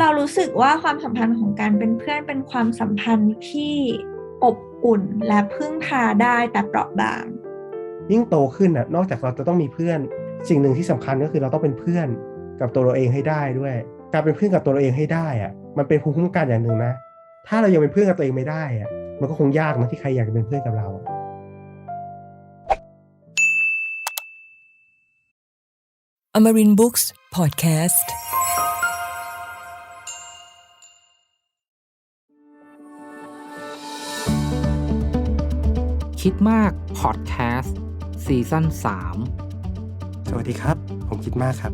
เรารู้สึกว่าความสัมพันธ์ของการเป็นเพื่อนเป็นความสัมพันธ์ที่อบอุ่นและพึ่งพาได้แต่เปราะบาง ยิ่งโตขึ้นอะนอกจากเราจะต้องมีเพื่อน สิ่งหนึ่งที่สำคัญก็คือเราต้องเป็นเพื่อนกับตัวเราเองให้ได้ด้วย การเป็นเพื่อนกับตัวเราเองให้ได้อะมันเป็นภูมิคุ้มกันอย่างหนึ่งนะ ถ้าเรายังเป็นเพื่อนกับตัวเองไม่ได้อะมันก็คงยากนะที่ใครอยากจะเป็นเพื่อนกับเรา Amarin Books Podcast คิ พอดแคสต์ซีซั่น3 สวัสดีครับ ผมคิดมากครับ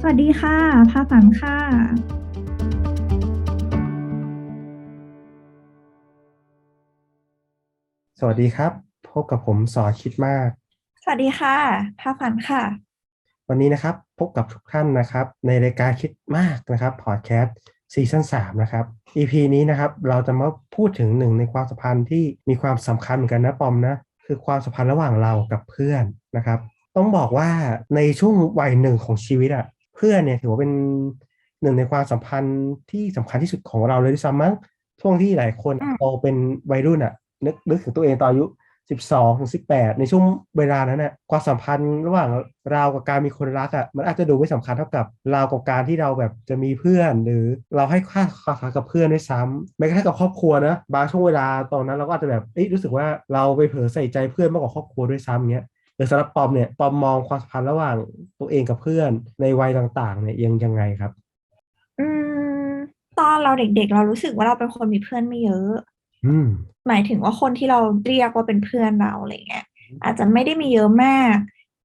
สวัสดีค่ะพาฝันค่ะ สวัสดีครับ พบกับผมสอคิดมาก สวัสดีค่ะพาฝันค่ะ วันนี้นะครับพบกับทุกท่านนะครับ ในรายการคิดมากนะครับพอดแคสต์ซีซั่น3นะครับ EP นี้นะครับ เราจะมาพูดถึงหนึ่งในความสัมพันธ์ที่มีความสำคัญเหมือนกันนะปอมนะ คือความสัมพันธ์ระหว่างเรากับเพื่อนนะครับ ต้องบอกว่าในช่วงวัยหนึ่งของชีวิตอะเพื่อนเนี่ยถือว่าเป็นหนึ่งในความสัมพันธ์ที่สำคัญที่สุดของเราเลยด้วยซ้ำมั้งช่วงที่หลายคนอืมโตเป็นวัยรุ่นอะนึกนึกถึงตัวเองตอนอายุ 12ถึง18ในช่วงเวลานั้นน่ะความสัมพันธ์ระหว่างเรากับการมีคนรักอะมันอาจจะดูไม่สำคัญเท่ากับเรากับการที่เราแบบจะมีเพื่อน หรือเราให้ค่าความสำคัญกับเพื่อนด้วยซ้ำแม้กระทั่งกับครอบครัวนะบางช่วงเวลาตอนนั้นเราก็อาจจะแบบเอ้ยรู้สึกว่าเราไปเผลอใส่ใจเพื่อนมากกว่าครอบครัวด้วยซ้ำเงี้ยหรือสำหรับปอมเนี่ยปอมมองความสัมพันธ์ระหว่างตัวเองกับเพื่อนในวัยต่างๆเนี่ยยังยังไงครับ อืมตอนเราเด็กๆ เรารู้สึกว่าเราเป็นคนมีเพื่อนไม่เยอะ หมายถึงว่าคนที่เราเรียกว่าเป็นเพื่อนเราอะไรเงี้ยอาจจะไม่ได้มีเยอะมาก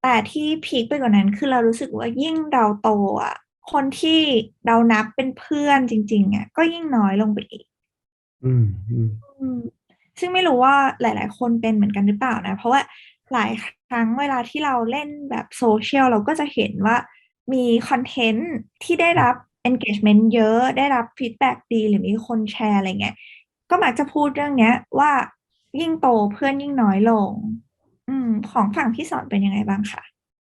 แต่ที่พีคไปกว่านั้นคือเรารู้สึกว่ายิ่งเราโตอะคนที่เรานับเป็นเพื่อนจริง ๆอะก็ยิ่งน้อยลงไปอีกอืมอืมอืมซึ่งไม่รู้ว่าหลาย ๆ คนเป็นเหมือนกันหรือเปล่านะ เพราะว่าหลายครั้งเวลาที่เราเล่นแบบโซเชียลเราก็จะเห็นว่ามีคอนเทนต์ที่ได้รับ engagement เยอะได้รับ feedback ดีหรือมีคนแชร์อะไรเงี้ย ก็มักจะพูดเรื่องเนี้ย ว่ายิ่งโตเพื่อนยิ่งน้อยลง อืม ของฝั่งพี่สอนเป็นยังไงบ้างคะ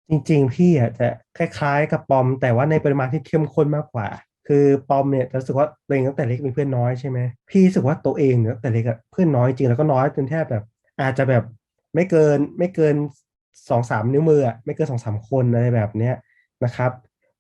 จริง ๆ พี่อะจะคล้ายๆ กับปอม แต่ว่าในปริมาณที่เข้มข้นมากกว่า คือปอมเนี่ยรู้สึกว่าตัวเองตั้งแต่เล็กมีเพื่อนน้อยใช่ไหมพี่รู้สึกว่าตัวเองเนี่ยตั้งแต่เล็กอะเพื่อนน้อยจริงแล้วก็น้อยจนแทบแบบ อาจจะแบบไม่เกินไม่เกินสองสามนิ้วมืออะไม่เกินสองสามคนอะไรแบบเนี้ยนะครับ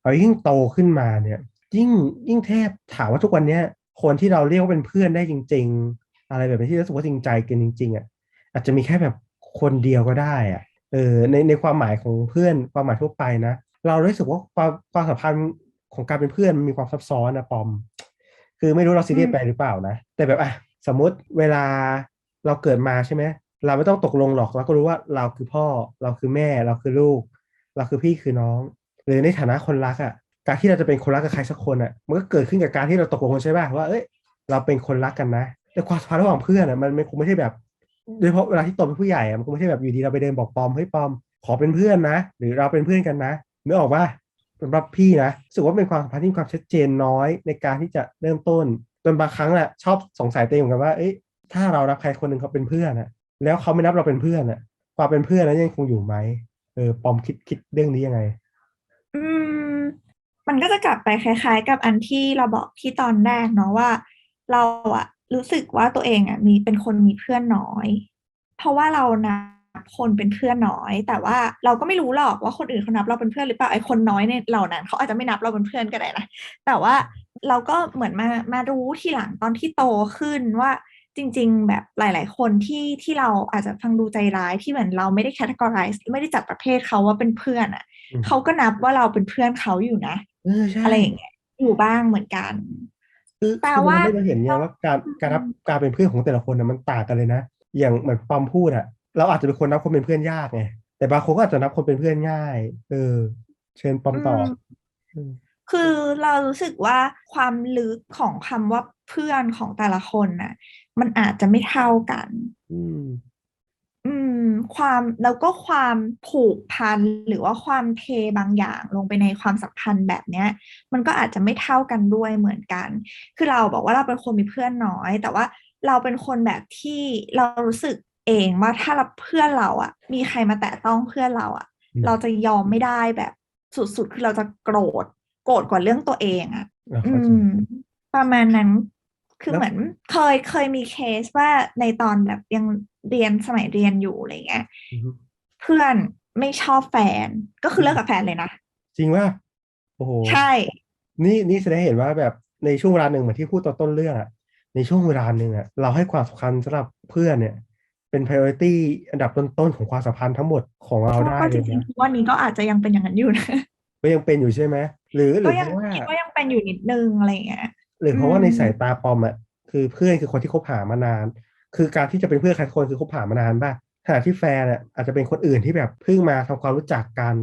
เอยิ่งโตขึ้นมาเนี่ย ยิ่งยิ่งแทบถามว่าทุกวันเนี้ย คนที่เราเรียกว่าเป็นเพื่อนได้จริง ๆ อะไรแบบนี้ที่รู้สึกว่าจริงใจกันจริง ๆอะอาจจะมีแค่แบบคนเดียวก็ได้อะเออในในความหมายของเพื่อนความหมายทั่วไปนะ เรารู้สึกว่าความความสัมพันธ์ของการเป็นเพื่อนมันมีความซับซ้อนนะปอม คือไม่รู้เราซีเรียสไปหรือเปล่านะ แต่แบบอะสมมุติเวลาเราเกิดมาใช่ไหมเราไม่ต้องตกลงหรอกเราก็รู้ว่าเราคือพ่อ เราคือแม่ เราคือลูก เราคือพี่คือน้อง หรือในฐานะคนรักอะ การที่เราจะเป็นคนรักกับใครสักคนอะ มันก็เกิดขึ้นกับการที่เราตกลงกันใช่ป่ะว่าเอ้ยเราเป็นคนรักกันนะ แต่ความสัมพันธ์ระหว่างเพื่อนอะมันมันคงไม่ใช่แบบโดยเฉพาะเวลาที่โตเป็นผู้ใหญ่อะมันคงไม่ใช่แบบอยู่ดีเราไปเดินบอกปอมเฮ้ยปอม ขอเป็นเพื่อนนะ หรือเราเป็นเพื่อนกันนะนึกออกว่าสำหรับพี่นะรู้สึกว่าเป็นความสัมพันธ์ที่มีความชัดเจนน้อยในการที่จะเริ่มต้นจนบางครั้งอะชอบสงสัยตัวเองเหมือนกันว่าเอ้ยถ้าเรารับใครคนหนึ่งเขาเป็นเพื่อนอะแล้วเขาไม่นับเราเป็นเพื่อนอะความเป็นเพื่อนนั้นยังคงอยู่ไหมเออปอมคิดคิดเรื่องนี้ยังไง มันก็จะกลับไปคล้าย ๆ กับอันที่เราบอกที่ตอนแรกเนาะว่า เราอะรู้สึกว่าตัวเองอะมีเป็นคนมีเพื่อนน้อย เพราะว่าเรานับคนเป็นเพื่อนน้อย แต่ว่าเราก็ไม่รู้หรอกว่าคนอื่นเขานับเราเป็นเพื่อนหรือเปล่าไอ้คนน้อยในเหล่านั้นเขาอาจจะไม่นับเราเป็นเพื่อนก็ได้นะแต่ว่าเราก็เหมือนมามารู้ทีหลังตอนที่โตขึ้นว่าจริง ๆ แบบหลาย ๆ คนที่ที่เราอาจจะฟังดูใจร้ายที่เหมือนเราไม่ได้ categorize ไม่ได้จัดประเภทเขาว่าเป็นเพื่อนอะอืมเขาก็นับว่าเราเป็นเพื่อนเขาอยู่นะ เออใช่อะไรอย่างเงี้ยอยู่บ้างเหมือนกันคือแต่คือว่ามันไม่ได้เห็นเนี่ยว่าการการรับการเป็นเพื่อนของแต่ละคนนะมันต่างกันเลยนะ อย่างเหมือนปอมพูดอะเราอาจจะเป็นคนนับคนเป็นเพื่อนยากไงแต่บางคนก็อาจจะนับคนเป็นเพื่อนง่าย เออ เชิญปอมต่ออืมอืมคือเรารู้สึกว่าความลึกของคำว่าเพื่อนของแต่ละคนน่ะ มันอาจจะไม่เท่ากัน อืมอืม ความแล้วก็ความผูกพันหรือว่าความเทบางอย่างลงไปในความสัมพันธ์แบบเนี้ย มันก็อาจจะไม่เท่ากันด้วยเหมือนกัน คือเราบอกว่าเราเป็นคนมีเพื่อนน้อย แต่ว่าเราเป็นคนแบบที่เรารู้สึกเองว่าถ้าเราเพื่อนเราอะมีใครมาแตะต้องเพื่อนเราอะอืมเราจะยอมไม่ได้แบบสุดๆ คือเราจะโกรธ โกรธกว่าเรื่องตัวเองอะอะอืเข้าใจมประมาณนั้นคือแล้วเหมือนเคยเคยมีเคสว่าในตอนแบบยัง เรียนสมัยเรียนอยู่อะไรเงี้ยอือฮึเพื่อนไม่ชอบแฟน ก็คือเลิกกับแฟนเลยนะ จริงว่าโอ้โหใช่ นี่นี่แสดงให้เห็นว่าแบบในช่วงเวลาหนึ่งเหมือนที่พูดตอนต้นเรื่องอะในช่วงเวลาหนึ่งอะเราให้ความสำคัญสำหรับเพื่อนเนี่ย เป็น priority อันดับต้นๆของความสัมพันธ์ทั้งหมดของเราได้ก็จเลยริงนะๆทุกวันนี้ก็อาจจะยังเป็นอย่างนั้นอยู่นะก็ยังเป็นอยู่ใช่ไหมหรือหรืก็อยังเพราะว่าคิดว่ายังเป็นอยู่นิดนึงอะไรเงี้ยหรือเพราะว่าอืมในสายตาปอมอะคือเพื่อนคือคนที่คบหามานาน คือการที่จะเป็นเพื่อนใครสักคนคือคบหามานานป่ะขณะที่แฟนอะอาจจะเป็นคนอื่นที่แบบเพิ่งมาทำความรู้จักกัน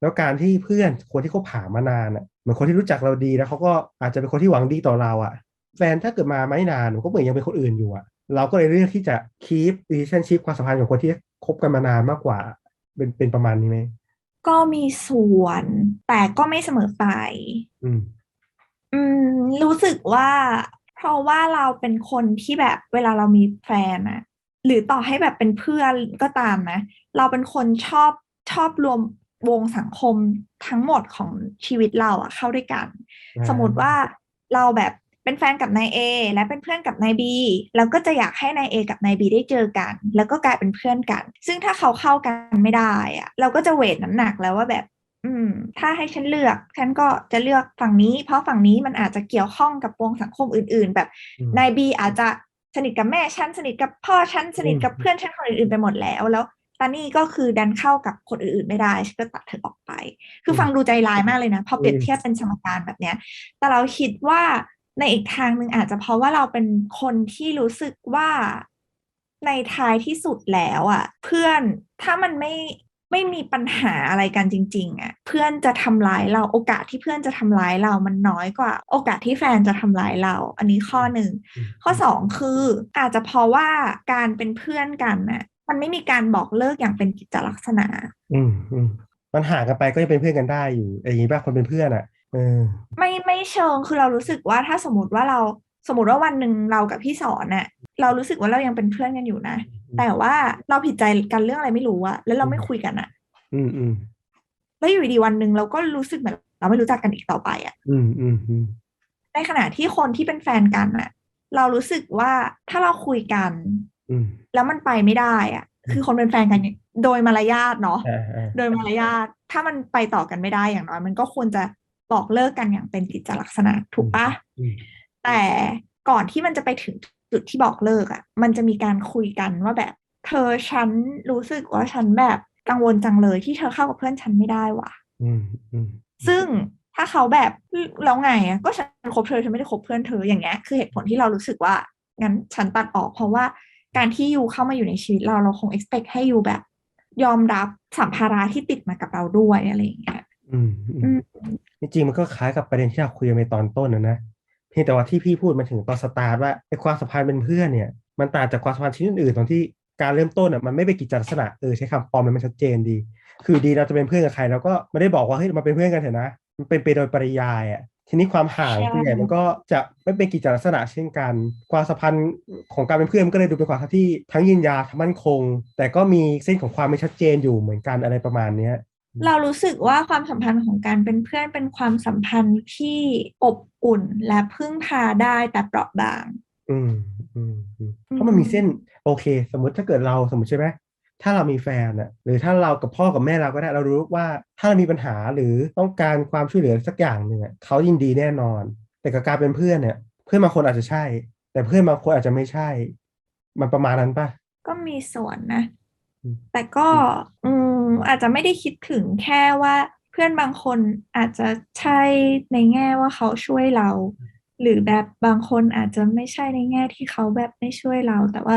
แล้วการที่เพื่อนคนที่คบหามานานอะเหมือนคนที่รู้จักเราดีแล้วเขาก็อาจจะเป็นคนที่หวังดีต่อเราอะแฟนถ้าเกิดมาไม่นานมันก็เหมือนยังเป็นคนอื่นอยู่อะเราก็เลยเลือกที่จะ keep relationship ความสัมพันธ์กับคนที่คบกันมานานมากกว่า เป็นเป็นประมาณนี้ไหมก็มีส่วน แต่ก็ไม่เสมอไป อืม อืม รู้สึกว่า เพราะว่าเราเป็นคนที่แบบเวลาเรามีแฟนอะหรือต่อให้แบบเป็นเพื่อนก็ตามนะ เราเป็นคนชอบชอบรวมวงสังคมทั้งหมดของชีวิตเราอะเข้าด้วยกันอ่าสมมติว่าเราแบบเป็นแฟนกับนายเอและเป็นเพื่อนกับนายบีเราก็จะอยากให้นายเอกับนายบีได้เจอกัน แล้วก็กลายเป็นเพื่อนกัน ซึ่งถ้าเขาเข้ากันไม่ได้อะเราก็จะเวทน้ำหนักแล้วว่าแบบ อืมถ้าให้ฉันเลือก ฉันก็จะเลือกฝั่งนี้ เพราะฝั่งนี้มันอาจจะเกี่ยวข้องกับวงสังคมอื่น ๆ แบบอืมนายบีอาจจะสนิทกับแม่ฉันสนิทกับพ่อฉันสนิทกับอืมเพื่อนฉันคนอื่นๆไปหมดแล้วแล้วตานี่ก็คือดันเข้ากับคนอื่นๆไม่ได้ฉันก็ตัดเธอออกไป คือฟังดูใจร้ายมากเลยนะพอเปรียบเทียบเป็นสมการแบบเนี้ย แต่เราคิดว่าในอีกทางหนึ่งอาจจะเพราะว่าเราเป็นคนที่รู้สึกว่าในท้ายที่สุดแล้วอะ เพื่อนถ้ามันไม่ ไม่มีปัญหาอะไรกันจริงๆอะเพื่อนจะทำร้ายเราโอกาสที่เพื่อนจะทำร้ายเรามันน้อยกว่า โอกาสที่แฟนจะทำร้ายเรา อันนี้ข้อหนึ่งอืมข้อสองคืออาจจะเพราะว่าการเป็นเพื่อนกันน่ะมันไม่มีการบอกเลิกอย่างเป็นกิจลักษณะ อืมอืมมันห่างกันไปก็ยังเป็นเพื่อนกันได้อยู่อย่างนี้ป่ะคนเป็นเพื่อนอะเออไม่ไม่เชิงคือเรารู้สึกว่าถ้าสมมติว่าเรา สมมติว่าวันหนึ่งเรากับพี่สอนน่ะเรารู้สึกว่าเรายังเป็นเพื่อนกันอยู่นะอืมแต่ว่าเราผิดใจกันเรื่องอะไรไม่รู้อะแล้วเราไม่คุยกันอะอืมอืมแล้วอยู่ดีๆวันหนึ่งเราก็รู้สึกเหมือนเราไม่รู้จักกันอีกต่อไปอะอืมอืมอืมในขณะที่คนที่เป็นแฟนกันอะเรารู้สึกว่าถ้าเราคุยกัน อืมแล้วมันไปไม่ได้อะคือคนเป็นแฟนกันเนี่ยโดยมารยาทเนาะอ่าอ่าโดยมารยาทถ้ามันไปต่อกันไม่ได้อย่างน้อย มันก็ควรจะบอกเลิกกันอย่างเป็นกิจลักษณะถูกปะอืม แต่ก่อนที่มันจะไปถึงจุดที่บอกเลิกอะ่ะ มันจะมีการคุยกันว่าแบบ เธอฉันรู้สึกว่าฉันแบบกังวลจังเลยที่เธอเข้ากับเพื่อนฉันไม่ได้ว่ะอืมอืมซึ่งถ้าเขาแบบแล้วไงอะก็ฉันคบเธอฉันไม่ได้คบเพื่อนเธออย่างเงี้ยคือเหตุผลที่เรารู้สึกว่างั้นฉันตัดออกเพราะว่าการที่ยูเข้ามาอยู่ในชีวิตเราเราคง expect ให้ยูแบบ ยอมรับสัมภาระที่ติดมากับเราด้วยอะไรอย่างเงี้ยอืมอือืมมจริงๆมันก็คล้ายกับประเด็นที่เราคุยกันไปตอนต้นนะนะ เพียงแต่ว่าที่พี่พูดมาถึงตอนสตาร์ทว่าไอ้ความสัมพันธ์เป็นเพื่อนเนี่ย มันต่างจากความสัมพันธ์ชนิดอื่นๆตรงที่การเริ่มต้นอะมันไม่เป็นกิจลักษณะเออใช้คำปลอมเลยมันชัดเจนดี คือดีเราจะเป็นเพื่อนกับใครเราก็ไม่ได้บอกว่าเฮ้ยเรามาเป็นเพื่อนกันเถอะนะมันเป็นไปโดยปริยายอะทีนี้ความห่างใช่ส่วนใหญ่มันก็จะไม่เป็นกิจลักษณะเช่นกัน ความสัมพันธ์ของการเป็นเพื่อนมันก็เลยดูเป็นความสัมพันธ์ที่ทั้งยืนยาวทั้งมั่นคง แต่ก็มีเส้นของความไม่ชัดเจนอยู่เหมือนกันอะไรประมาณเนี้ย เรารู้สึกว่าความสัมพันธ์ของการเป็นเพื่อนเป็นความสัมพันธ์ที่อบอุ่นและพึ่งพาได้แต่เปราะบาง อืมอืมอืมเพราะมันมีเส้น โอเค สมมุติถ้าเกิดเราสมมติใช่ไหมถ้าเรามีแฟนอะหรือถ้าเรากับพ่อกับแม่เราก็ได้เรารู้ว่าถ้าเรามีปัญหาหรือต้องการความช่วยเหลือสักอย่างหนึ่งอะเขายินดีแน่นอน แต่กับการเป็นเพื่อนเนี่ย เพื่อนบางคนอาจจะใช่ แต่เพื่อนบางคนอาจจะไม่ใช่ มันประมาณนั้นปะก็มีส่วนนะอืมแต่ก็ อืม อาจจะไม่ได้คิดถึงแค่ว่าเพื่อนบางคนอาจจะใช่ในแง่ว่าเขาช่วยเรา หรือแบบบางคนอาจจะไม่ใช่ในแง่ที่เขาแบบไม่ช่วยเรา แต่ว่า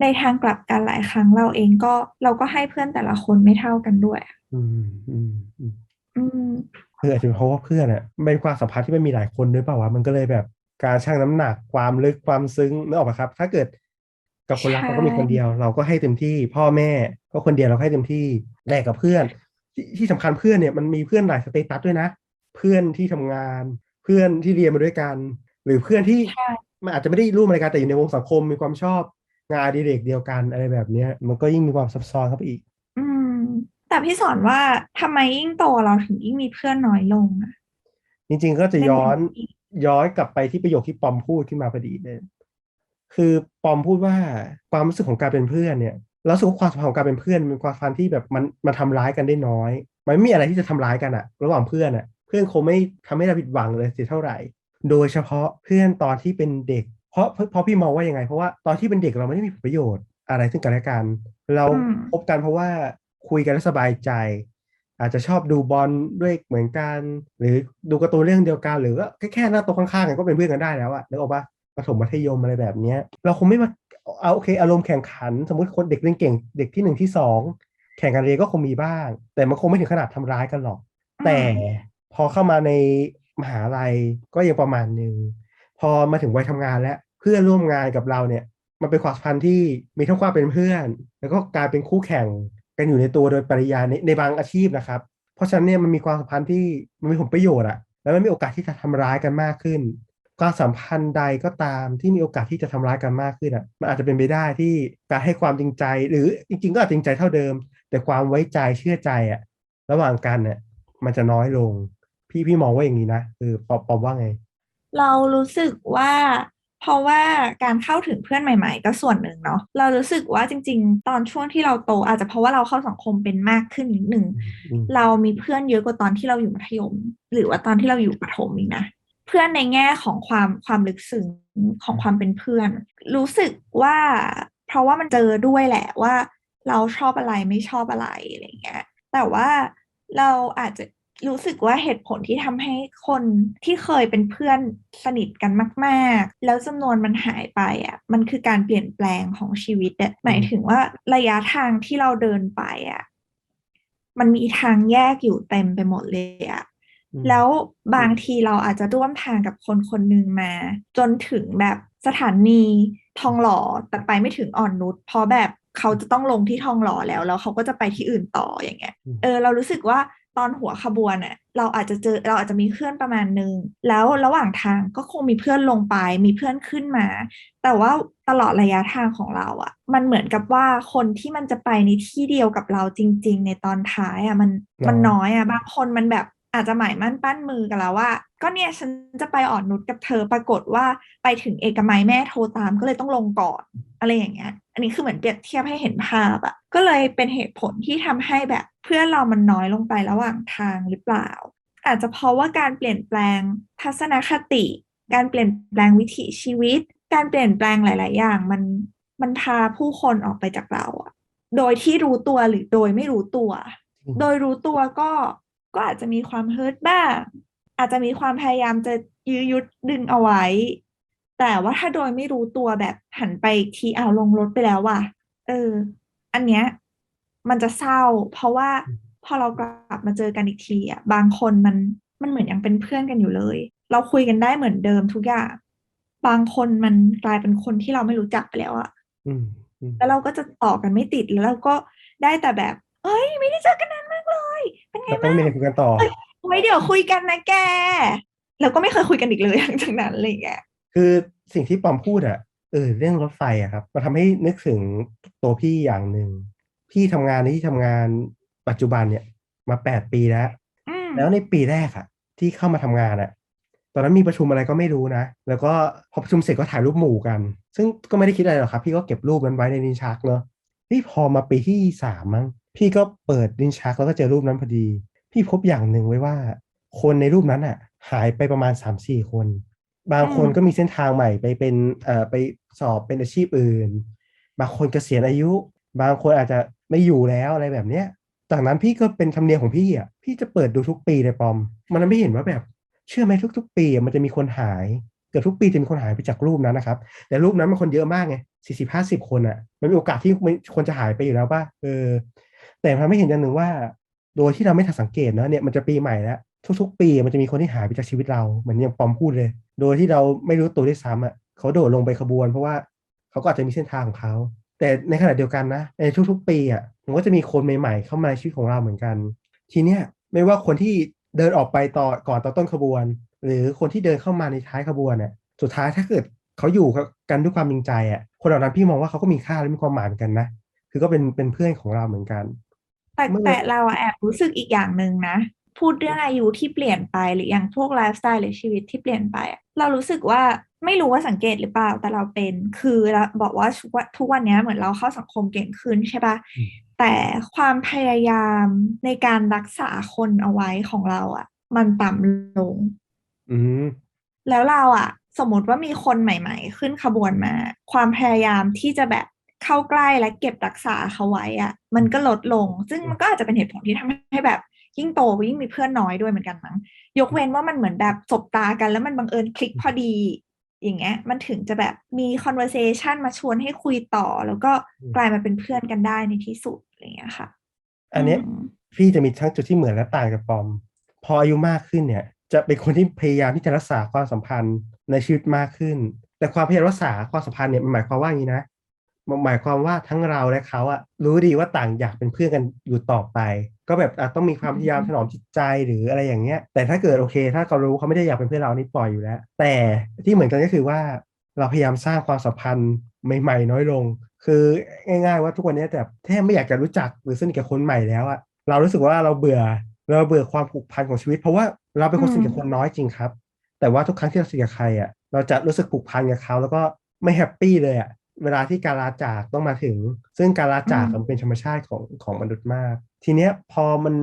ในทางกลับกันหลายครั้งเราเองก็เราก็ให้เพื่อนแต่ละคนไม่เท่ากันด้วย อืมอืมอืมอืมคืออาจจะเป็นเพราะว่าเพื่อนอะเป็นความสัมพันธ์ที่มันมีหลายคนด้วยเปล่าวะมันก็เลยแบบการชั่งน้ำหนักความลึกความซึ้งนึกออกปะครับ ถ้าเกิด กับคนรักใช่เราก็มีคนเดียว เราก็ให้เต็มที่ พ่อแม่ ก็คนเดียวเราก็ให้เต็มที่แลกกับเพื่อนที่ที่สำคัญเพื่อนเนี่ยมันมีเพื่อนหลายสเตตัสด้วยนะ เพื่อนที่ทำงาน เพื่อนที่เรียนมาด้วยกัน หรือเพื่อนที่ใช่มันอาจจะไม่ได้ร่วมอะไรกันแต่อยู่ในวงสังคมมีความชอบงานอดิเรกเดียวกันอะไรแบบเนี้ย มันก็ยิ่งมีความซับซ้อนเข้าไปอีก อืม แต่พี่สอนว่าทำไมยิ่งโตเราถึงยิ่งมีเพื่อนน้อยลงอะจริงๆก็จะย้อนเป็นอย่างที่ย้อนกลับไปที่ประโยคที่ปอมพูดขึ้นมาพอดีเลย คือปอมพูดว่าความรู้สึกของการเป็นเพื่อนเนี่ยเรารู้สึกว่าความสัมพันธ์ของการเป็นเพื่อนมันเป็นความสัมพันธ์ที่แบบมันมันทำร้ายกันได้น้อย มันไม่มีอะไรที่จะทำร้ายกันอะระหว่างเพื่อนอะเพื่อนคงไม่ทำให้เราผิดหวังเลยสิเท่าไหร่ โดยเฉพาะเพื่อนตอนที่เป็นเด็กเพราะเพราะเพราะพี่มองว่ายังไง เพราะว่าตอนที่เป็นเด็กเราไม่ได้มีผลประโยชน์อะไรซึ่งกันและกัน เราอืมคบกันเพราะว่าคุยกันแล้วสบายใจ อาจจะชอบดูบอลด้วยเหมือนกัน หรือดูการ์ตูนเรื่องเดียวกันหรือก็แค่แค่หน้าโต๊ะข้างๆกันก็เป็นเพื่อนกันได้แล้วอะนึกออกปะ ประถมมัธยมอะไรแบบเนี้ย เราคงไม่มาเอาโอเค อารมณ์แข่งขัน สมมติคนเด็กเรียนเก่ง เด็กที่หนึ่งที่สองแข่งกันเรียนก็คงมีบ้าง แต่มันคงไม่ถึงขนาดทำร้ายกันหรอก แต่พอเข้ามาในมหาลัยก็ยังประมาณหนึ่งพอมาถึงวัยทำงานแล้วเพื่อนร่วมงานกับเราเนี่ย มันเป็นความสัมพันธ์ที่มีทั้งความเป็นเพื่อน แล้วก็กลายเป็นคู่แข่งกันอยู่ในตัวโดยปริยายในในบางอาชีพนะครับ เพราะฉะนั้นเนี่ยมันมีความสัมพันธ์ที่มันมีผลประโยชน์อะแล้วมันมีโอกาสที่จะทำร้ายกันมากขึ้น ความสัมพันธ์ใดก็ตามที่มีโอกาสที่จะทำร้ายกันมากขึ้นอะมันอาจจะเป็นไปได้ที่การให้ความจริงใจ หรือจริงๆ ก็อาจจริงใจเท่าเดิม แต่ความไว้ใจเชื่อใจอะระหว่างกันเนี่ยมันจะน้อยลง พี่พี่มองว่าอย่างนี้นะเออปอปอมว่าไง เรารู้สึกว่าเพราะว่าการเข้าถึงเพื่อนใหม่ ๆ ก็ส่วนหนึ่งเนาะเรารู้สึกว่าจริง ๆ ตอนช่วงที่เราโต อาจจะเพราะว่าเราเข้าสังคมเป็นมากขึ้นนิดหนึ่งอืมเรามีเพื่อนเยอะกว่าตอนที่เราอยู่มัธยม หรือว่าตอนที่เราอยู่ประถมอีกนะ เพื่อนในแง่ของความความลึกซึ้งของความเป็นเพื่อน รู้สึกว่า เพราะว่ามันเจอด้วยแหละว่า เราชอบอะไรไม่ชอบอะไรอะไรเงี้ยแต่ว่าเราอาจจะรู้สึกว่าเหตุผลที่ทำให้คนที่เคยเป็นเพื่อนสนิทกันมาก ๆ แล้วจำนวนมันหายไปอะ มันคือการเปลี่ยนแปลงของชีวิตอะหมายถึงว่าระยะทางที่เราเดินไปอะ มันมีทางแยกอยู่เต็มไปหมดเลยอะอืม แล้วบางทีเราอาจจะร่วมทางกับคนคนหนึ่งมา จนถึงแบบสถานีทองหล่อแต่ไปไม่ถึงอ่อนนุชเพราะแบบเขาจะต้องลงที่ทองหล่อแล้วแล้วเขาก็จะไปที่อื่นต่ออย่างเงี้ยอืมเออเรารู้สึกว่าตอนหัวขบวนอะเราอาจจะเจอเราอาจจะมีเพื่อนประมาณนึง แล้วระหว่างทางก็คงมีเพื่อนลงไป มีเพื่อนขึ้นมา แต่ว่าตลอดระยะทางของเราอะมันเหมือนกับว่าคนที่มันจะไปในที่เดียวกับเราจริง ๆ ในตอนท้ายอะมันมันน้อยอะบางคนมันแบบ อาจจะหมายมั่นปั้นมือกันแล้วว่า ก็เนี่ยฉันจะไปอ่อนนุชกับเธอปรากฏว่าไปถึงเอกมัยแม่โทรตามก็เลยต้องลงก่อนอะไรอย่างเงี้ย อันนี้คือเหมือนเปรียบเทียบให้เห็นภาพอะก็เลยเป็นเหตุผลที่ทำให้แบบเพื่อนเรามันน้อยลงไประหว่างทางหรือเปล่า อาจจะเพราะว่าการเปลี่ยนแปลงทัศนคติ การเปลี่ยนแปลงวิถีชีวิต การเปลี่ยนแปลงหลาย ๆ อย่างมันมันพาผู้คนออกไปจากเราอะโดยที่รู้ตัวหรือโดยไม่รู้ตัวอืมโดยรู้ตัวก็ ก็อาจจะมีความเฮิร์ตบ้าง อาจจะมีความพยายามจะยื้อยุดดึงเอาไว้ แต่ว่าถ้าโดยไม่รู้ตัวแบบหันไปอีกทีเอาวลงรถไปแล้วว่ะ เออ อันเนี้ยมันจะเศร้า เพราะว่าพอเรากลับมาเจอกันอีกทีอะบางคนมันมันเหมือนยังเป็นเพื่อนกันอยู่เลย เราคุยกันได้เหมือนเดิมทุกอย่างบางคนมันกลายเป็นคนที่เราไม่รู้จักไปแล้วอะอืมอืมแล้วเราก็จะต่อกันไม่ติดแล้วเราก็ได้แต่แบบ เอ้ย ไม่ได้เจอกันนานมาก เลยเป็นไงแล้วก็บ้างไม่ได้คุยกันต่อไว้เดี๋ยวคุยกันนะแก แล้วก็ไม่เคยคุยกันอีกเลยหลังจากนั้นอะไรอย่างเงี้ยคือสิ่งที่ปอมพูดอะเออเรื่องรถไฟอะครับมันทำให้นึกถึงตัวพี่อย่างหนึ่งพี่ทำงานในที่ทำงานปัจจุบันเนี่ย มาแปดปีแล้วอืมแล้วในปีแรกอะที่เข้ามาทำงานอะตอนนั้นมีประชุมอะไรก็ไม่รู้นะ แล้วก็พอประชุมเสร็จก็ถ่ายรูปหมู่กัน ซึ่งก็ไม่ได้คิดอะไรหรอกครับ พี่ก็เก็บรูปนั้นไว้ในลิ้นชักเนอะ นี่พอมาปีที่สามมั้งพี่ก็เปิดลิ้นชักแล้วก็เจอรูปนั้นพอดี พี่พบอย่างหนึ่งไว้ว่า คนในรูปนั้นอะ หายไปประมาณสามสี่คน บางคนก็มีเส้นทางใหม่ไปเป็นเอ่อไปสอบเป็นอาชีพอื่น บางคนเกษียณอายุ บางคนอาจจะไม่อยู่แล้วอะไรแบบเนี้ยจากนั้นพี่ก็เป็นธรรมเนียมของพี่อะพี่จะเปิดดูทุกปีเลยปอม มันไม่เห็นว่าแบบ เชื่อไหมทุก ๆ ปีมันจะมีคนหาย เกือบทุกปีจะมีคนหายไปจากรูปนั้นนะครับ แต่รูปนั้นมันคนเยอะมากไงสี่สิบห้าสิบคนอะ มันมีโอกาสที่คนจะหายไปอยู่แล้วป่ะเออ แต่มันไม่เห็นอย่างหนึ่งว่า โดยที่เราไม่ทันสังเกตเนะเนี่ยมันจะปีใหม่แล้วทุกๆ ปีมันจะมีคนที่หายไปจากชีวิตเราเหมือนอย่างปอมพูดเลย โดยที่เราไม่รู้ตัวด้วยซ้ำอะเขาโดดลงไปขบวน เพราะว่าเขาก็อาจจะมีเส้นทางของเขาแต่ในขณะเดียวกันนะในทุกๆ ปีอะมันก็จะมีคนใหม่ๆ เข้ามาในชีวิตของเราเหมือนกัน ทีเนี้ยไม่ว่าคนที่เดินออกไปต่อก่อนตอนต้นขบวน หรือคนที่เดินเข้ามาในท้ายขบวนเนี่ยสุดท้ายถ้าเกิดเขาอยู่กันด้วยความจริงใจอะคนเหล่านั้นพี่มองว่าเขาก็มีค่าและมีความหมายเหมือนกันนะคือก็เป็นเป็นเพื่อนของเราเหมือนกัน แต่เมื่อแต่เราอะแอบรู้สึกอีกอย่างหนึ่งนะ พูดเรื่องอายุที่เปลี่ยนไปหรืออย่างพวกไลฟ์สไตล์หรือชีวิตที่เปลี่ยนไปอะเรารู้สึกว่าไม่รู้ว่าสังเกตหรือเปล่าแต่เราเป็น คือเราบอกว่าทุกวันทุกวันเนี้ยเหมือนเราเข้าสังคมเก่งขึ้นใช่ปะอืมแต่ความพยายามในการรักษาคนเอาไว้ของเราอะ มันต่ำลง อืมแล้วเราอะสมมติว่ามีคนใหม่ ๆ ขึ้นขบวนมา ความพยายามที่จะแบบเข้าใกล้และเก็บรักษาเขาไว้อะมันก็ลดลง ซึ่งมันก็อาจจะเป็นเหตุผลที่ทำให้แบบยิ่งโตยิ่งมีเพื่อนน้อยด้วยเหมือนกันมั้งยกเว้นว่ามันเหมือนแบบสบตากันแล้วมันบังเอิญคลิกพอดี อย่างเงี้ย มันถึงจะแบบมี conversation มาชวนให้คุยต่อ แล้วก็อืมกลายมาเป็นเพื่อนกันได้ในที่สุดอะไรอย่างเงี้ยค่ะ อันเนี้ยอืมพี่จะมีทั้งจุดที่เหมือนและต่างกับปอม พออายุมากขึ้นเนี่ย จะเป็นคนที่พยายามที่จะรักษาความสัมพันธ์ในชีวิตมากขึ้น แต่ความพยายามรักษาความสัมพันธ์เนี่ยมันหมายความว่าอย่างนี้นะมันหมายความว่าทั้งเราและเขาอะรู้ดีว่าต่างอยากเป็นเพื่อนกันอยู่ต่อไป ก็แบบอาจต้องมีความพยายามถนอมจิตใจหรืออะไรอย่างเงี้ย แต่ถ้าเกิดโอเค ถ้าเขารู้เขาไม่ได้อยากเป็นเพื่อนเรานี่ปล่อยอยู่แล้ว แต่ที่เหมือนกันก็คือว่าเราพยายามสร้างความสัมพันธ์ใหม่ ๆ น้อยลง คือง่าย ๆ ว่าทุกวันนี้แบบแทบไม่อยากจะรู้จักหรือสนิทกับคนใหม่แล้วอะเรารู้สึกว่าเราเบื่อ เราเบื่อความผูกพันของชีวิต เพราะว่าเราเป็นคนสนิทกับคนน้อยจริงครับ แต่ว่าทุกครั้งที่เราสนิทกับใครอะเราจะรู้สึกผูกพันกับเขาแล้วก็ไม่แฮปปี้เลยอะเวลาที่การลาจากต้องมาถึง ซึ่งการลาจากอืมมันเป็นธรรมชาติของของมนุษย์มาก ทีเนี้ยพอมัน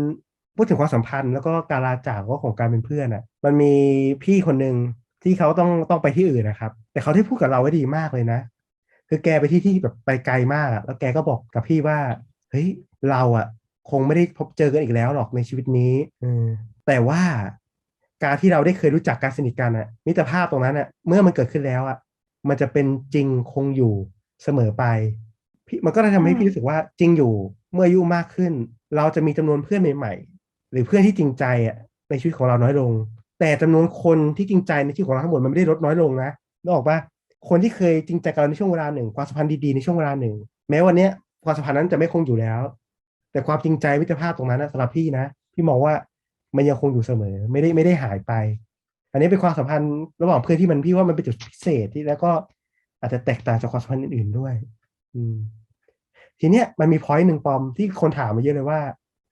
พูดถึงความสัมพันธ์ แล้วก็การลาจากก็ของการเป็นเพื่อนอะมันมีพี่คนหนึ่งที่เขาต้องต้องไปที่อื่นนะครับ แต่เขาได้พูดกับเราไว้ดีมากเลยนะ คือแกไปที่ที่แบบไปไกลมากอะแล้วแกก็บอกกับพี่ว่า เฮ้ยเราอะ คงไม่ได้พบเจอกันอีกแล้วหรอกในชีวิตนี้เออแต่ว่าการที่เราได้เคยรู้จักการสนิทกันอะมิตรภาพตรงนั้นอะเมื่อมันเกิดขึ้นแล้วอะมันจะเป็นจริงคงอยู่เสมอไปพี่มันก็เลยทำให้อืมพี่รู้สึกว่าจริงอยู่เมื่ออายุมากขึ้น เราจะมีจำนวนเพื่อนใหม่ ๆ หรือเพื่อนที่จริงใจอะในชีวิตของเราน้อยลง แต่จำนวนคนที่จริงใจในชีวิตของเราทั้งหมดมันไม่ได้ลดน้อยลงนะนึกออกปะคนที่เคยจริงใจกับเราในช่วงเวลาหนึ่งความสัมพันธ์ดีๆในช่วงเวลาหนึ่ง แม้วันเนี้ยความสัมพันธ์นั้นจะไม่คงอยู่แล้ว แต่ความจริงใจมิตรภาพตรงนั้นนะสำหรับพี่นะพี่มองว่ามันยังคงอยู่เสมอ ไม่ได้ไม่ได้หายไป อันนี้เป็นความสัมพันธ์ระหว่างเพื่อนที่มันพี่ว่ามันเป็นจุดพิเศษที่แล้วก็อาจจะแตกต่างจากความสัมพันธ์อื่นๆด้วย อืม ทีเนี้ยมันมีพอยต์หนึ่งปอมที่คนถามมาเยอะเลยว่า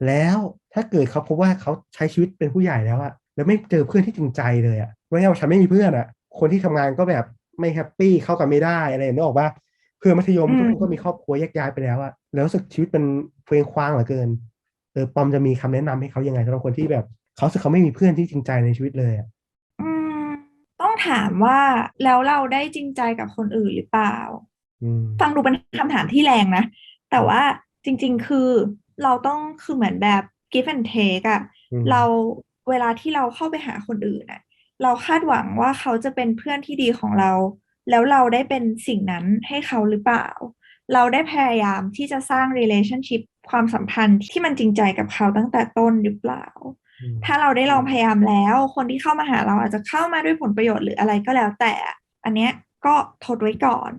แล้วถ้าเกิดเขาพบว่าเขาใช้ชีวิตเป็นผู้ใหญ่แล้วอะแล้วไม่เจอเพื่อนที่จริงใจเลยอะไม่ใช่ว่าฉันไม่มีเพื่อนอะคนที่ทำงานก็แบบไม่แฮปปี้เข้ากันไม่ได้อะไรอย่างนี้ออกว่า เพื่อนมัธยมอืมทุกคนก็มีครอบครัวแยกย้ายไปแล้วอะแล้วรู้สึกชีวิตมันเฟื่องคว้างเหลือเกินเออปอมจะมีคำแนะนำให้เขายังไงสำหรับคนที่แบบเขารู้สึกเขาไม่มีเพื่อนที่จริงใจในชีวิตเลยอะอืมต้องถามว่าแล้วเราได้จริงใจกับคนอื่นหรือเปล่าอืมฟังดูเป็นคำถามที่แรงนะ แต่ว่าจริง ๆ คือเราต้องคือเหมือนแบบ give and take อะอืมเราเวลาที่เราเข้าไปหาคนอื่นอะเราคาดหวังว่าเขาจะเป็นเพื่อนที่ดีของเรา แล้วเราได้เป็นสิ่งนั้นให้เขาหรือเปล่า เราได้พยายามที่จะสร้าง relationship ความสัมพันธ์ที่มันจริงใจกับเขาตั้งแต่ต้นหรือเปล่าอืมถ้าเราได้ลองพยายามแล้ว คนที่เข้ามาหาเราอาจจะเข้ามาด้วยผลประโยชน์หรืออะไรก็แล้วแต่ อันเนี้ยก็ทดไว้ก่อน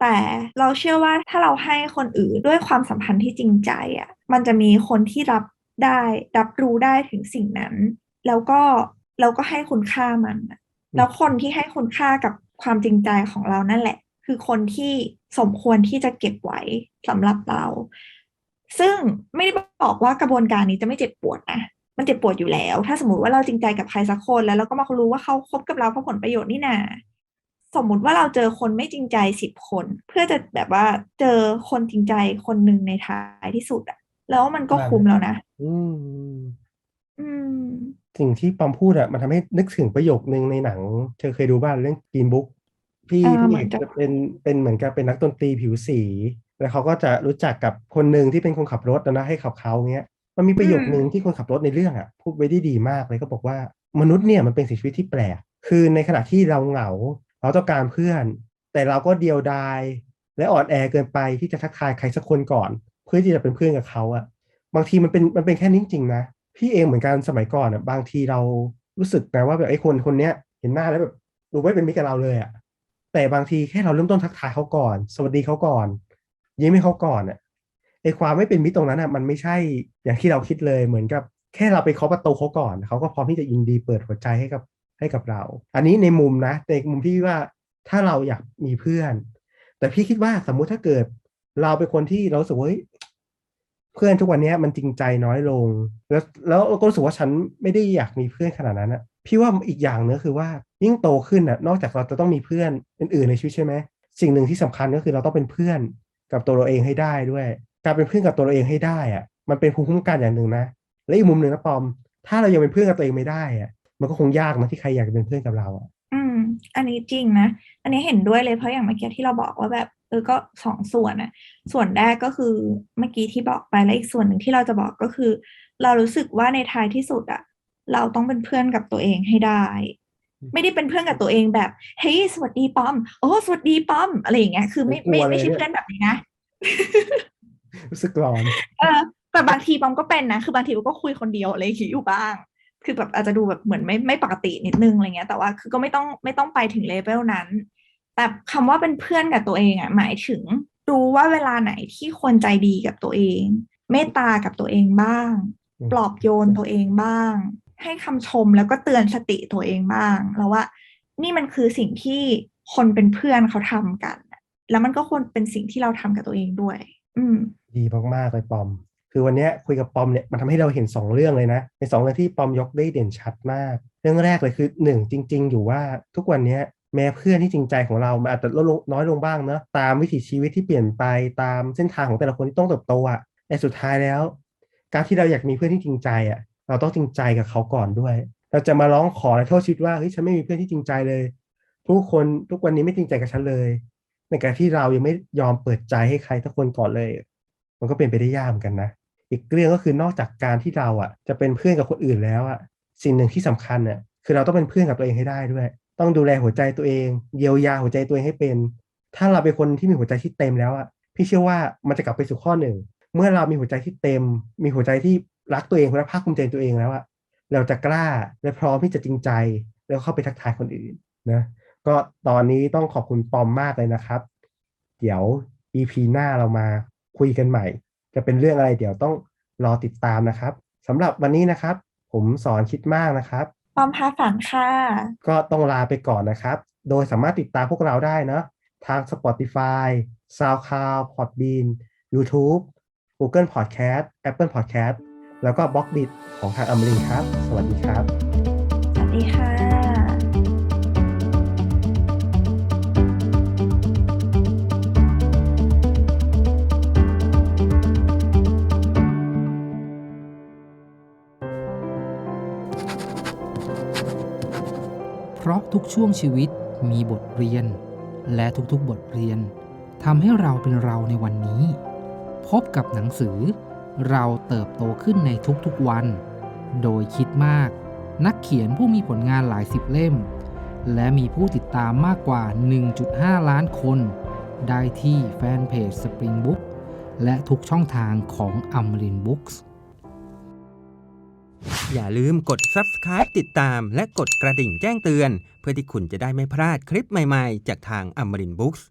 แต่เราเชื่อว่าถ้าเราให้คนอื่นด้วยความสัมพันธ์ที่จริงใจอะ มันจะมีคนที่รับได้รับรู้ได้ถึงสิ่งนั้น แล้วก็เราก็ให้คุณค่ามันอะแล้วคนที่ให้คุณค่ากับ ความจริงใจของเรานั่นแหละ คือคนที่สมควรที่จะเก็บไว้สำหรับเรา ซึ่งไม่ได้บอกว่ากระบวนการนี้จะไม่เจ็บปวดนะมันเจ็บปวดอยู่แล้ว ถ้าสมมติว่าเราจริงใจกับใครสักคนแล้วเราก็มารู้ว่าเขาคบกับเราเพราะผลประโยชน์นี่นาสมมุติว่าเราเจอคนไม่จริงใจสิบคน เพื่อจะแบบว่าเจอคนจริงใจคนหนึ่งในท้ายที่สุดอะแล้วมันก็คุ้มแล้วนะ อืม อืม สิ่งที่ปอมพูดอะมันทำให้นึกถึงประโยคนึงในหนัง เธอเคยดูบ้างเรื่องกรีนบุ๊กพี่อ่าพี่เหมืเออนกจะจะเป็นเป็นเหมือนกับเป็นนักดนตรีผิวสี แล้วเขาก็จะรู้จักกับคนหนึ่งที่เป็นคนขับรถนะนะให้ขับเขาเงี้ยมันมีประโยคนึงที่คนขับรถในเรื่องอะพูดไว้ได้ดีมากเลยก็บอกว่ามนุษย์เนี่ยมันเป็นสิ่งชีวิตที่แปลก คือในขณะที่เราเหงา เราต้องการเพื่อน แต่เราก็เดียวดาย และอ่อนแอเกินไปที่จะทักทายใครสักคนก่อน เพื่อที่จะเป็นเพื่อนกับเขาอะบางทีมันเป็นมันเป็นแค่นี้จริงๆนะ พี่เองเหมือนกันสมัยก่อนอะบางทีเรารู้สึกนะว่าแบบไอ้คนคนเนี้ยเห็นหน้าแล้วแบบดูไม่เป็นมิตรกับเราเลยอะแต่บางทีแค่เราเริ่มต้นทักทายเขาก่อน สวัสดีเขาก่อนยิ้มให้เขาก่อนอะไอ้ความไม่เป็นมิตรตรงนั้นอะมันไม่ใช่อย่างที่เราคิดเลยเหมือนกับ แค่เราไปเคาะประตูเขาก่อนเขาก็พร้อมที่จะยินดีเปิดหัวใจให้กับให้กับเรา อันนี้ในมุมนะในมุมที่ว่าถ้าเราอยากมีเพื่อน แต่พี่คิดว่าสมมุติถ้าเกิดเราเป็นคนที่เราสึกว่า เพื่อนทุกวันนี้มันจริงใจน้อยลง แล้วแล้วก็รู้สึกว่าฉันไม่ได้อยากมีเพื่อนขนาดนั้นอะพี่ว่าอีกอย่างเนื้อคือว่ายิ่งโตขึ้นอะนอกจากเราจะต้องมีเพื่อนอื่นๆในชีวิตใช่ไหมสิ่งหนึ่งที่สำคัญก็คือเราต้องเป็นเพื่อนกับตัวเราเองให้ได้ด้วยการเป็นเพื่อนกับตัวเราเองให้ได้อะมันเป็นภูมิคุ้มกันอย่างหนึ่งนะและอีกมุมหนึ่งนะปอม ถ้าเรายังเป็นเพื่อนกับตัวเองไม่ได้อะมันก็คงยากนะที่ใครอยากจะเป็นเพื่อนกับเราอะอืม อันนี้จริงนะ อันนี้เห็นด้วยเลยเพราะอย่างเมื่อกี้ที่เราบอกว่าแบบ ออก็สองส่วนอะส่วนแรกก็คือเมื่อกี้ที่บอกไปแล้วอีกส่วนหนึ่งที่เราจะบอกก็คือ เรารู้สึกว่าในท้ายที่สุดอะเราต้องเป็นเพื่อนกับตัวเองให้ได้ ไม่ได้เป็นเพื่อนกับตัวเองแบบเฮ้ยสวัสดีปอม โอ้สวัสดีปอมอะไรอย่างเงี้ยคือไม่ไม่ไม่ใช่เพื่อนแบบนี้นะรู้สึกร้อนเออแต่บางทีปอมก็เป็นนะคือบางทีปอมก็คุยคนเดียวอะไรอย่างงี้อยู่บ้าง คือแบบอาจจะดูแบบเหมือนไม่ไม่ปกตินิดนึงอะไรเงี้ยแต่ว่าคือก็ไม่ต้องไม่ต้องไปถึงเลเวลนั้น แต่คำว่าเป็นเพื่อนกับตัวเองอะหมายถึงรู้ว่าเวลาไหนที่ควรใจดีกับตัวเอง เมตตากับตัวเองบ้างอืมปลอบโยนตัวเองบ้าง ให้คำชมแล้วก็เตือนสติตัวเองบ้าง แล้วว่า นี่มันคือสิ่งที่คนเป็นเพื่อนเขาทำกันอะแล้วมันก็ควรเป็นสิ่งที่เราทำกับตัวเองด้วย อืม ดีมากๆเลยปอม คือวันเนี้ยคุยกับปอมเนี่ยมันทำให้เราเห็นสองเรื่องเลยนะในสองเรื่องที่ปอมยกได้เด่นชัดมาก เรื่องแรกเลยคือหนึ่งจริง ๆ อยู่ว่าทุกวันเนี้ย แม้เพื่อนที่จริงใจของเรามันอาจจะลดลงน้อยลงบ้างเนอะตามวิถีชีวิตที่เปลี่ยนไปตามเส้นทางของแต่ละคนที่ต้องเติบโตอะแต่สุดท้ายแล้ว การที่เราอยากมีเพื่อนที่จริงใจอะเราต้องจริงใจกับเขาก่อนด้วย เราจะมาร้องขอและโทษชีวิตว่าเฮ้ยฉันไม่มีเพื่อนที่จริงใจเลยทุกคนทุกวันนี้ไม่จริงใจกับฉันเลย ในการที่เรายังไม่ยอมเปิดใจให้ใครทักคนก่อนเลย มันก็เป็นไปได้ยากเหมือนกันนะอีกเรื่องก็คือนอกจากการที่เราอะ จะเป็นเพื่อนกับคนอื่นแล้วอะสิ่งหนึ่งที่สำคัญอะคือเราต้องเป็นเพื่อนกับตัวเองให้ได้ด้วย ต้องดูแลหัวใจตัวเองเยียวยาหัวใจตัวเองให้เป็น ถ้าเราเป็นคนที่มีหัวใจที่เต็มแล้วอะพี่เชื่อว่ามันจะกลับไปสู่ข้อหนึ่ง เมื่อเรามีหัวใจที่เต็ม มีหัวใจที่รักตัวเองและภาคภูมิใจตัวเองแล้วอะเราจะกล้าและพร้อมที่จะจริงใจ แล้วเข้าไปทักทายคนอื่นนะก็ตอนนี้ต้องขอบคุณปอมมากเลยนะครับ เดี๋ยว EP หน้าเรามาคุยกันใหม่ จะเป็นเรื่องอะไรเดี๋ยวต้องรอติดตามนะครับสำหรับวันนี้นะครับ ผมสอนคิดมากนะครับ ปอมพาฝันค่ะ ก็ต้องลาไปก่อนนะครับ โดยสามารถติดตามพวกเราได้นะ ทาง Spotify, SoundCloud, Podbean, YouTube, Google Podcast, Apple Podcast แล้วก็ b ล็อกดิของทางอมรินทร์ครับ สวัสดีครับ สวัสดีค่ะ เพราะทุกช่วงชีวิตมีบทเรียน และทุกๆบทเรียนทำให้เราเป็นเราในวันนี้ พบกับหนังสือ เราเติบโตขึ้นในทุกๆวัน โดยคิดมาก นักเขียนผู้มีผลงานหลายสิบเล่ม และมีผู้ติดตามมากกว่า 1.5 ล้านคน ได้ที่แฟนเพจ Spring Book และทุกช่องทางของ a m r i n Books อย่าลืมกด subscribe ติดตามและกดกระดิ่งแจ้งเตือน เพื่อที่คุณจะได้ไม่พลาดคลิปใหม่ๆ จากทาง Amarin Books